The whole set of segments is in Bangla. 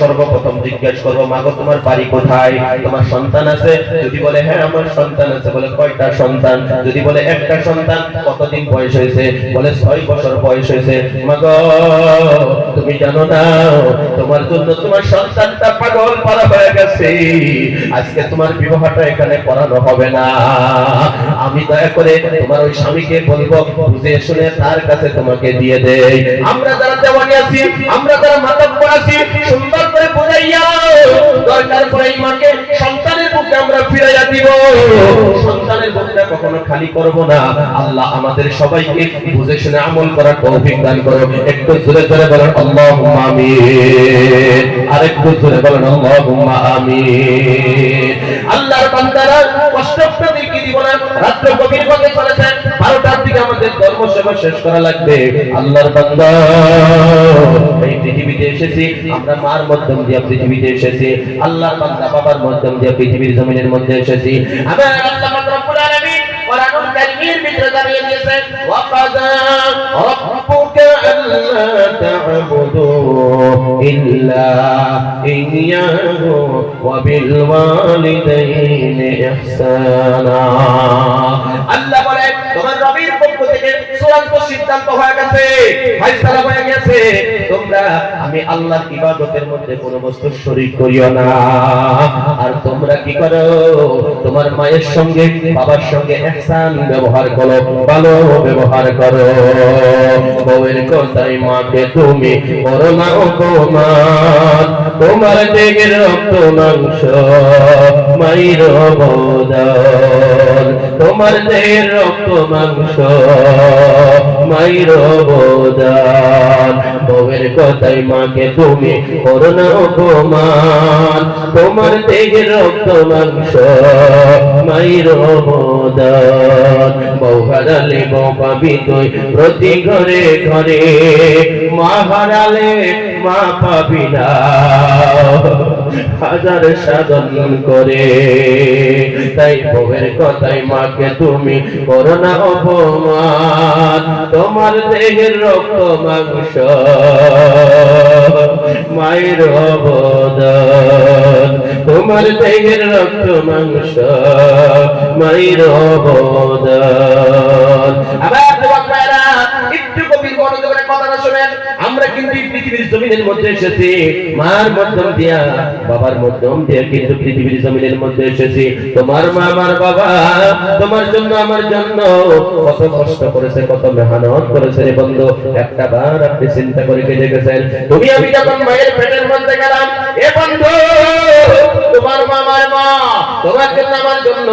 সর্বপ্রথম জিজ্ঞাসা মাগো, তোমার বাড়ি কোথায়? তোমার সন্তান আছে? যদি বলে হ্যাঁ আমার সন্তান আছে। বলে, কয়টা সন্তান? যদি বলে, একটা সন্তান। কতদিন বয়স হয়েছে? বলে, ছয় বছর বয়স হয়েছে। তুমি জানো না, তোমার জন্য তোমার সন্তানটা পাগল পারা হয়ে গেছে। আজকে তোমার বিবাহটা এখানে করানো হবে না। আমি দয়া করে তোমার ওই স্বামীকে বলব, বুঝে শুনে তার কাছে তোমাকে দিয়ে দেই। আমরা যারা দেওয়ানি আছি, আমরা আছি সুন্দর করে বুঝাইয়া দরকার পড়ে এই সন্তানের বুকে আমরা ফিরাইয়া দিব। সন্তানের বুকটা কখনো খালি করব না। আল্লাহ আমাদের সবাইকে বুঝে শুনে আমল করার তৌফিক দান করো একটু জোরে জোরে বলেন, আল্লাহুম্মা আমিন। আরেকটু জোরে বলেন, আল্লাহুম্মা আমিন। আল্লাহর বান্দারা কষ্ট আপনাদেরকে দিব না? রাত্র গভীর দিকে আমাদের ধর্ম সেবা শেষ করা লাগবে। আল্লাহর বান্দা, এই পৃথিবীতে এসেছি, আমরা মার মাধ্যম দিয়ে পৃথিবীতে এসেছি, আল্লাহর বান্দা বাবার মাধ্যম দিয়ে পৃথিবীর জমিনের মধ্যে এসেছি। আমার আল্লাহ রব্বুল আলামিন কোরআনুল কারীমের ভিতরে জানিয়ে দিয়েছে, ওয়াকাদা রাব্বুকা আল্লা তা'বুদু ইল্লা ইয়্যাহু ওয়া বিল ওয়ালিদাইনি ইহসানা। আল্লাহ বলে পক্ষ থেকে চূড়ান্ত সিদ্ধান্ত হয়ে গেছে। ফয়সালা হয়ে গেছে। তোমরা, আমি আল্লাহর ইবাদতের মধ্যে কোনো বস্তু শরীক করিও না। আর তোমরা কি করো? তোমার মায়ের সঙ্গে, বাবার সঙ্গে ব্যবহার করো, ভালো ব্যবহার করো। বউয়ের কথাই মাকে তুমি করো না অপমান। তোমার দেহের রক্ত মাংস মাইর বদল তোমার দেহের রক্ত মাংস মাইর বদল বউয়ের কথাই মাকে তুমি করো না অপমান। তোমার দেহের রক্ত মাংস মাইর বদল বউ হারালে বউ পাবি তুই প্রতি ঘরে ঘরে। মা হারালে মা পাবি না। হাজার সাধন করে। তাই বউয়ের কথাই মাকে তুমি করো না অপমান। তোমার দেহের রক্ত মাংস, মায়ের অবদান। তোমার দেহের রক্ত মাংস, মায়ের অবদান। আবার পৃথিবীর জমিনের মধ্যে এসেছি, মার মাধ্যম দিয়া, বাবার মাধ্যম দিয়া কিন্তু পৃথিবীর জমিনের মধ্যে এসেছি। তোমার মা, আমার বাবা, তোমার জন্য, আমার জন্য। কত কষ্ট করেছে, কত মেহনত করেছে রে বন্ধু। একটা বার আপনি চিন্তা করে কে দেখেছেন তুমি, আমি যখন মায়ের পেটের মধ্যে গেলাম, এ বন্ধু, তোমার মা, আমার মা, তোমার জন্য, আমার জন্য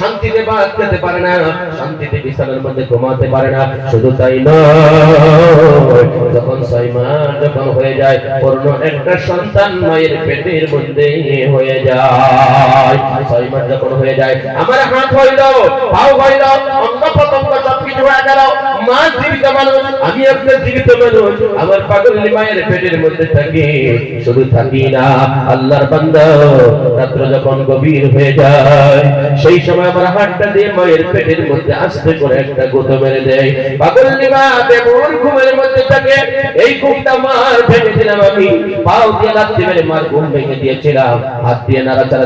শান্তিতে ভাত খেতে পারে না। শান্তিতে বিছানার মধ্যে ঘুমাতে পারে না। শুধু তাই নয়, যখন ছয় মাস যখন হয়ে যায়, অন্য একটা সন্তান মায়ের পেটের মধ্যে হয়ে যায়। ছয় মাস যখন হয়ে যায়, আমার হাত হইল পাও হইল অন্য প্রথম সবকিছু হয়ে গেল। মা জীবিত মানুষ, আমি আপনার জীবিত মানুষ। আমার পাগল মায়ের পেটের মধ্যে থাকি, শুধু থাকি না, আল্লাহর রাত্র যখন গভীর হয়ে যায়, সেই সময় আমার হাতটা দিয়ে মায়ের পেটের মধ্যে আস্তে করে একটা মেরে দেয়। পাগল বেমন ঘুমের মধ্যে থাকে, এই ঘুমটা মার আমি। পাও দিয়ে মেরে মার ঘুম ভেঙে দিয়েছিলাম, হাত দিয়ে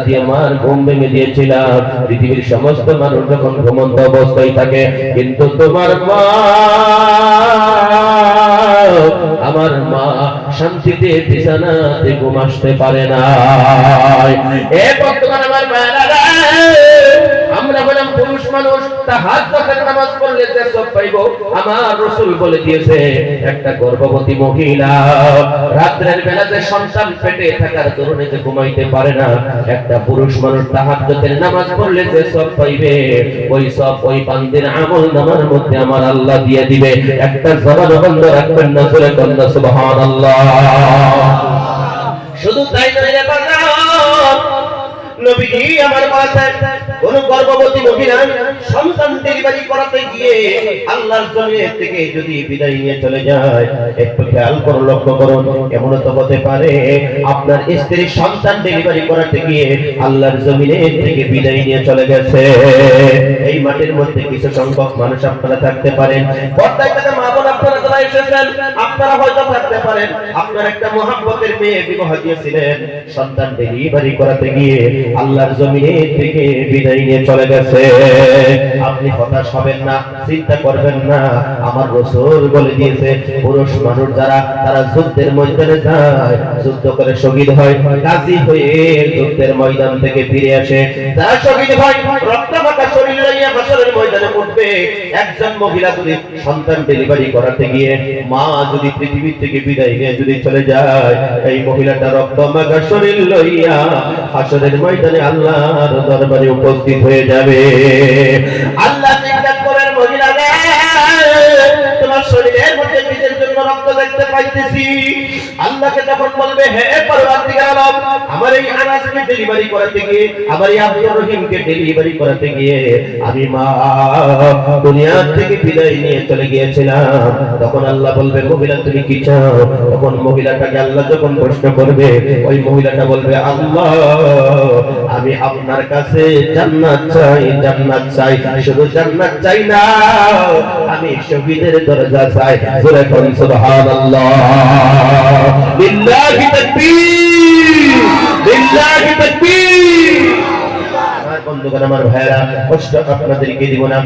দিয়ে মার ঘুম ভেঙে দিয়েছিলাম। পৃথিবীর সমস্ত মানুষ যখন ঘুমন্ত অবস্থায় থাকে, কিন্তু তোমার মা আমার মা শান্তিতে বিছানাতে ঘুম আসতে পারে না এ বর্তমান আমার মায়েরা বললাম পুরুষ মানুষ, তা হাত পাখার নামাজ পড়লে যে সব পাইব, আমার রসুল বলে দিয়েছে, একটা গর্ভবতী মহিলা, রাত্রের বেলা যে সন্তান পেটে থাকার দরুনে যে ঘুমাইতে পারে না, একটা পুরুষ মানুষ তাহাজ্জুদের নামাজ পড়লে যে সব পাইবে, ওই সব, ওই বান্দির আমল নামার মধ্যে আমার আল্লাহ দিয়ে দিবে, একটা জবান বন্ধ রাখবেন না সুবহানাল্লাহ। শুধু তাই নয় নবীজি আমার কাছে কোন গর্ভবতী মহিলা সন্তান ডেলিভারি করাতে গিয়ে আল্লাহর জমিনের থেকে যদি বিদায় নিয়ে চলে যায়, একটু খেয়াল করুন, লক্ষ্য করুন এমন তো হতে পারে আপনার স্ত্রী সন্তান ডেলিভারি করাতে গিয়ে আল্লাহর জমিনের থেকে বিদায় নিয়ে চলে গেছে। এই মাটির মধ্যে কিছু সংখ্যক মানুষ আপনারা থাকতে পারেন। পর্দায় মা বোন আপনারা এসেছেন আপনারা হয়তো থাকতে পারেন, আপনার একটা মেয়ে বিবাহ দিয়েছিলেন, সন্তান ডেলিভারি করাতে গিয়ে আল্লাহর জমিনে থেকে বিদায় নিয়ে চলে গেছে। আপনি হতাশ হবেন না, চিন্তা করবেন না, আমার রসুল বলে দিয়েছে, পুরুষ মানুষ যারা, তারা যুদ্ধের ময়দানে যায়, যুদ্ধ করে শহীদ হয় গাজী হয়ে যুদ্ধের ময়দান থেকে ফিরে আসে। তারা শহীদ হয় রক্তমাখা শরীর হাসরের ময়দানে উঠবে একজন মহিলা যদি সন্তান ডেলিভারি করাতে গিয়ে মা যদি পৃথিবী থেকে বিদায় নিয়ে যদি চলে যায়, এই মহিলাটা রক্তমাখা শরীর লইয়া হাসরের ময়দানে আল্লাহর দরবারে উপস্থিত হয়ে যাবে। আল্লাহ দেখতে আল্লাহকে তখন বলবে, হে পরবর্তীকার আমার এই আনাসকে ডেলিভারি করাতে গিয়ে, আমার এই আব্দুর রহিমকে ডেলিভারি করাতে গিয়ে, আমি মা দুনিয়া থেকে বিদায় নিয়ে চলে গিয়েছিলাম। তখন আল্লাহ বলবে, মহিলা, তুমি কি চাও? তখন মহিলাটাকে আল্লাহ যখন প্রশ্ন করবে, ওই মহিলাটা বলবে, আল্লাহ আমি আপনার কাছে জান্নাত চাই জান্নাত চাই, শুধু জান্নাত চাই না, আমি শহীদের দরজা চাই। জোরে কোন সুবহানাল্লাহ। বিল্লাহি তাকবীর বিল্লাহি তাকবীর। বন্ধুগণ, আমার ভাইরা কষ্ট দিব না।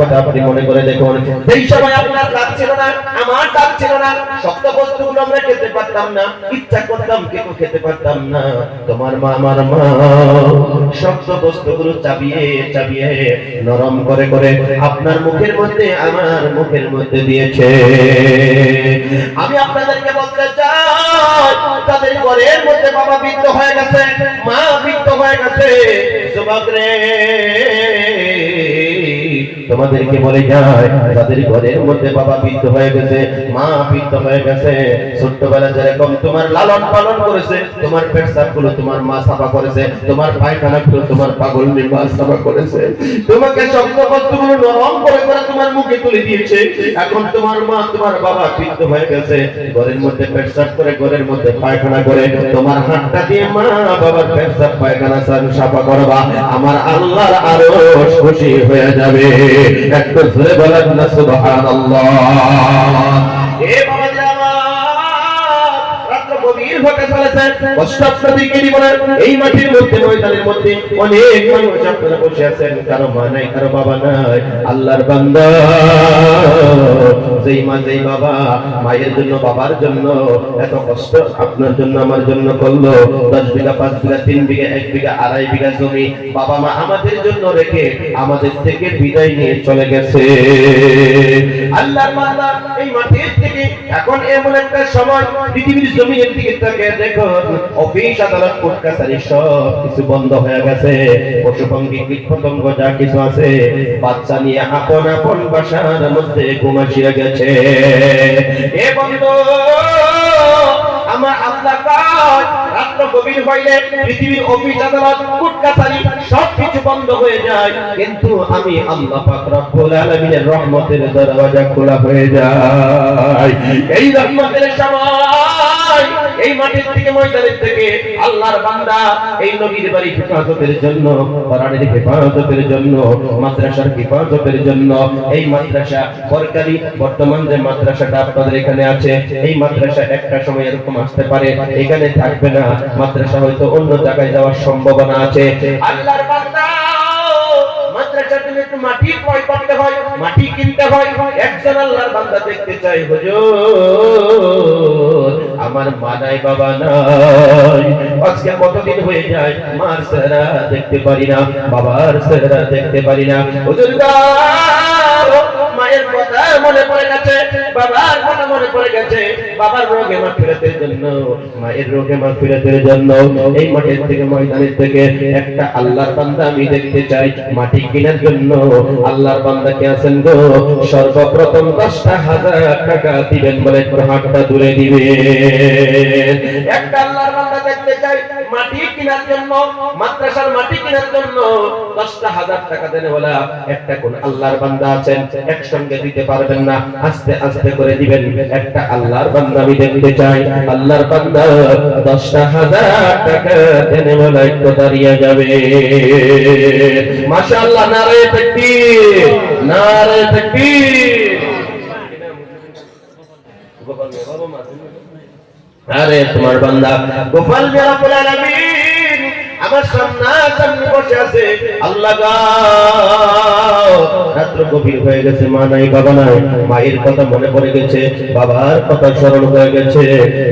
কথা আপনি মনে করে দেখুন। সেই সময় আপনার ছিল না, আমার ছিল না, শক্ত বস্তুগুলো আমরা খেতে পারতাম না, ইচ্ছা করতাম খেতে পারতাম না। তোমার মা, আমার মা, শক্ত বস্তুগুলো চাবিয়ে চাবিয়ে, নরম করে করে আপনার মুখের মধ্যে, আমার মুখের মধ্যে দিয়েছে। আমি আপনাদেরকে বলতে চাই, তাদের ঘরের মধ্যে বাবা বৃদ্ধ হয়ে গেছে, মা বৃদ্ধ হয়ে গেছে। যুবক রে তোমাদেরকে বলে যায়, তাদের ঘরের মধ্যে বাবা বৃদ্ধ হয়ে গেছে, মা বৃদ্ধ হয়ে গেছে। ছোট্টবেলা যেরকম তোমার লালন পালন করেছে, তোমার পেটসাপগুলো তোমার মা সাফা করেছে, তোমার পায়খানা গুলো তোমার পাগল মা সাফা করেছে। তোমাকে নরম করে করে তোমার মুখে তুলে দিয়েছে। এখন তোমার মা, তোমার বাবা বৃদ্ধ হয়ে গেছে, ঘরের মধ্যে করে, ঘরের মধ্যে পায়খানা করে, তোমার হাতটা দিয়ে মা বাবার পায়খানা সাফা করবা। আমার আল্লাহর আরও খুশি হয়ে যাবে। একটু ধরে বলেন না সুবহানাল্লাহ। এই মাটির মধ্যে, ময়দানের মধ্যে অনেক মানুষ আপনারা বসে আছেন। কারও মা নাই, কারও বাবা নাই, আল্লাহর বান্দা। যেই মা, যেই বাবা, মায়ের জন্য, বাবার জন্য, এত কষ্ট আপনার জন্য, আমার জন্য করল। দশ বিঘা, পাঁচ বিঘা, তিন বিঘা, এক বিঘা, আড়াই বিঘা জমি বাবা মা আমাদের জন্য রেখে আমাদের থেকে বিদায় নিয়ে চলে গেছে। আল্লাহর বান্দা, এই মাটির থেকে এখন এমন একটা সময়, পৃথিবীর জমিনের দিকে তাকিয়ে দেখো অফিস আদালত সব কিছু বন্ধ হয়ে গেছে। পশু পঙ্খী কীট পতঙ্গ যা কিছু আছে, বাচ্চা নিয়ে আপন আপন বাসার মধ্যে গেছে। এ আমার আল্লাহ কয় রাত্র গভীর হইলে পৃথিবীর অফিস আদালত সব কিছু বন্ধ হয়ে যায়। কিন্তু আমি আল্লাহ পাক রব্বুল আলামিনের রহমতের দরওয়াজা খোলা হয়ে যায়। এই রহমতের সময় এই মাটির থেকে ময়দানের থেকে আল্লাহর বান্দা এই নবীর বাড়ি হেফাজতের জন্য, কোরআনের হেফাজতের জন্য, মাদ্রাসার হেফাজতের জন্য। এই মাদ্রাসা সরকারি, বর্তমান যে মাদ্রাসাটা আপনাদের এখানে আছে, এই মাদ্রাসা একটা সময় এরকম আসতে পারে, এখানে থাকবে না। মাদ্রাসা হয়তো অন্য জায়গায় যাওয়ার সম্ভাবনা আছে। আল্লাহর বান্দা মাটি ক্রয় করতে হয়, মাটি কিনতে হয়। একজন আল্লাহর বান্দা দেখতে চাই হুজুর, আমার মা নাই, বাবা নাই। আজকে কতদিন হয়ে যায়, মার সেরা দেখতে পারি না, বাবার সেরা দেখতে পারি না। হুজুর মায়ের কথা মনে পড়ে গেছে, বাবার কথা মনে পড়ে গেছে, বাবার রোগে মা জন্য, মায়ের রোগে মা জন্য, এই মাঠের থেকে, ময়দানের থেকে একটা আল্লাহর বান্দা আমি দেখতে চাই, মাটি কেনার জন্য। আল্লাহর বান্দা কে আছেন গো, সর্বপ্রথম দশটা হাজার টাকা দিবেন বলে হাতটা দূরে দিবে একটা আল্লাহর দেখতে চাই মাটি কেনার জন্য, মাদ্রাসার মাটি কেনার জন্য দশটা হাজার টাকা দেনে বলা একটা কোন আল্লাহর বান্দা আছেন, একসঙ্গে দিতে পারবেন না, আস্তে আস্তে করে দিবেন, একটা আল্লাহর বান্দা আমি দেখতে চাই, আল্লাহর বান্দা দশটা হাজার টাকা দেনে বলা একটু দাঁড়িয়ে যাবে। মাশাআল্লাহ, নারে তাকবীর নারে তাকবীর। গোপাল বাবা মাঝে আরে তোমার বান্দা, গোপাল মায়ের কথা মনে পড়ে গেছে, বাবার কথা স্মরণ হয়ে গেছে।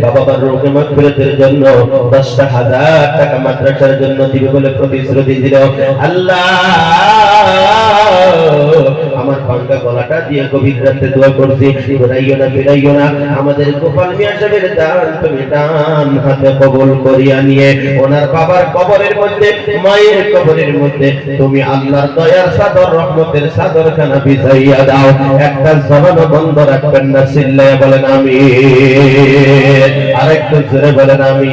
বাবা বার রোগে মাগফিরাতের জন্য দশটা হাজার টাকা মাদ্রাসার জন্য দিবে বলে প্রতিশ্রুতি দিল। আল্লাহ আমার ভাঙ্গা গলাটা দিয়ে গভীর রাতে দোয়া করছি। ঘুরাইও না, ফিরাইও না। আমাদের গোপাল মিয়া সাহেবের দান, তুমি দান হাতে কবল করিয়া নিয়ে, ওনার বাবার কবরের মধ্যে, মায়ের কবরের মধ্যে, তুমি আল্লাহর দয়ার সাদর, রহমতের সাদর খানা বিছাইয়া দাও। একটা জবান বন্ধ রাখবেন না, চিল্লাইয়া বলেন আমি আরেকটু জোরে বলেন আমি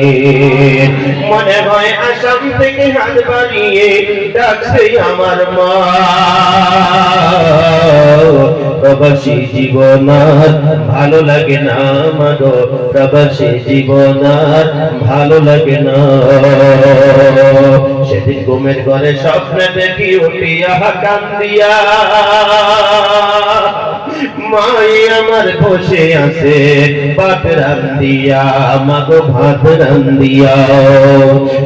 মনে হয় আসাম থেকে হাত বাড়িয়ে ডাকছে আমার মা। প্রবাসী জীবন ভালো লাগে না মাগো। প্রবাসী জীবন ভালো লাগে না। সেদিন ঘুমের ঘরে স্বপ্নে দেখি উঠিয়া কান্দিয়া মাই আমার বসে আছে, ভাত রান্দিয়া মাগো ভাত রান্দিয়া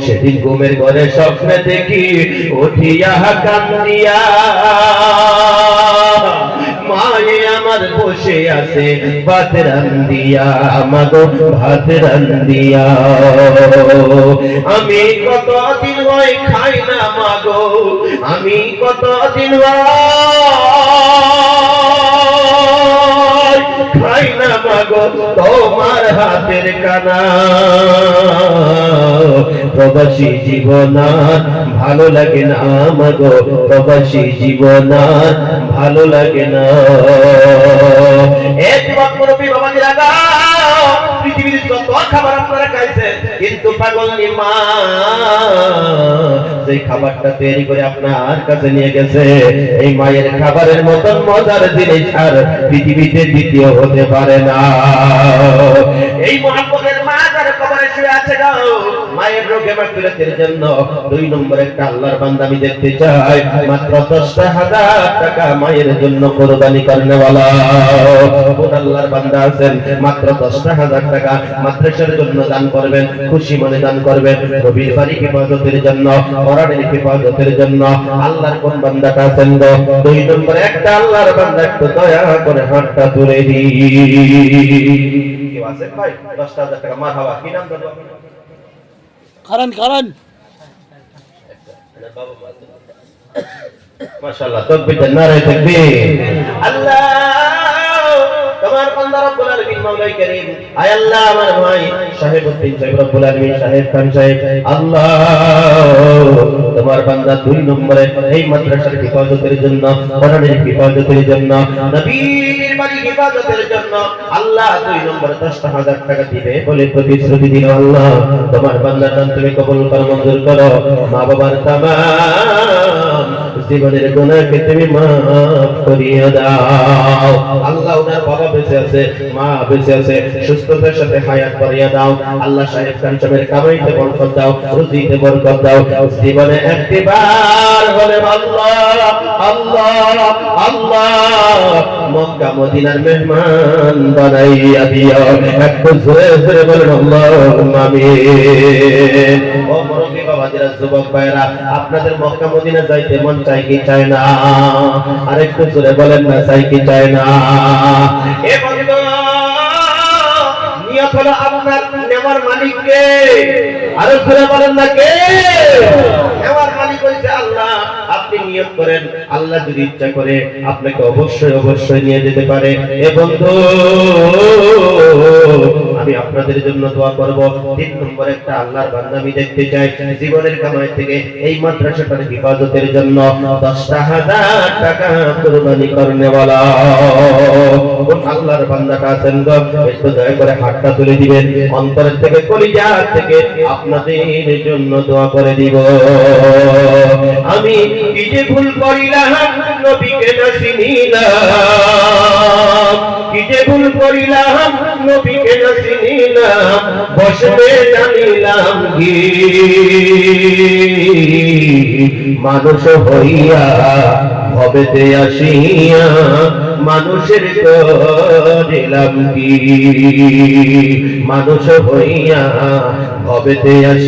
সেদিন ঘুমের ঘরে স্বপ্নে দেখি উঠিয়া কান্দিয়া। মায়ে আমার বসে আছে, ভাত রান্দিয়া মাগো ভাত রান্দিয়া আমি কতদিন হয় খাই না মাগো, আমি কতদিন হয় খাই না মাগো তোমার হাতের কানা। প্রবাসী জীবন, ভালো লাগে না মাগো প্রবাসী জীবন, ভালো লাগে না। এক মাত্র রবি বাবা পৃথিবীর যত কিন্তু মা সেই খাবারটা তৈরি করে আপনার কাছে নিয়ে গেছে, এই মায়ের খাবারের মতন মজার জিনিস আর পৃথিবীতে দ্বিতীয় হতে পারে না। এই মহাপদের মা তার কবরে শুয়ে আছে গো জন্য দুই জন্য কোন বান্দা খুশি মনে দান করবেন। রবির বাড়ি হেফাজতের জন্য হেফাজতের জন্য আল্লাহর কোন বান্দাটা আছেন গো? দুই নম্বর একটা আল্লাহর বান্দা একটু দয়া করে হাতটা তুলে দি কেউ আছেন ভাই? দশটা হাজার টাকা মার হাওয়া, কি নাম তাকবীর আল্লাহ তোমার বান্দা দুই নম্বরে এই মাদ্রাসার হেফাজতের জন্য কোরআনের হেফাজতের জন্য নবীর বাড়ি হেফাজতের জন্য আল্লাহ দুই নম্বরে দশটা হাজার টাকা দিবে। বলে প্রতিশ্রুতি দিল আল্লাহ, তোমার বান্দার দান তুমি কবুল করো, মঞ্জুর করো। মা বাবার জীবনের গুনাহকে তুমি মাফ করিয়ে দাও। আল্লাহ ওনার বাবা বেঁচে আছে, মা বেঁচে আছে, সুস্থতার সাথে হায়াত করিয়ে দাও। আল্লাহ সাহেব খান কামাইতে বরকত দাও, রুজিতে বরকত দাও। জীবনে একটিবার বলে আল্লাহ আল্লাহ আল্লাহ মক্কা মদিনার মেহমান বানাইয়া দিও। একটু জোরে জোরে বলেন ও যুবক ভাইরা আপনাদের মক্কা মদিনা যাইতে মন চাই কি চায় না? আরেকটু জোরে বলেন না চাই কি চায় না? এ নিয়ত হলো আপনার নেওয়ার মালিক কে আরও বলেন না কে? নেওয়ার মালিক আল্লাহ। আপনি নিয়ত করেন, আল্লাহ যদি ইচ্ছা করে আপনাকে অবশ্যই অবশ্যই নিয়ে যেতে পারে। এ বন্ধু, আমি আপনাদের জন্য দোয়া করব। তিন নম্বর একটা আল্লাহর বান্দা দেখতে চাই। জীবনের কামাই থেকে এই মাদ্রাসাটার হেফাজতের জন্য দশটা হাজার টাকা কোরবানি করনে বলা। আল্লাহর বান্দাটা আছেন একটু দয়া করে হাতটা তুলে দিবেন। অন্তরের থেকে কলিজা থেকে আপনাদের জন্য দোয়া করে দিব। যে ভুল করিলাম, নবীকে না চিনিলাম কি যে ভুল করিলাম, নবীকে না চিনিলাম বসবে জানিলাম কি? মানুষ হইয়া ভবেতে আসিয়া মানুষের করিলাম কি? মানুষ হইয়া ভবেতে আসি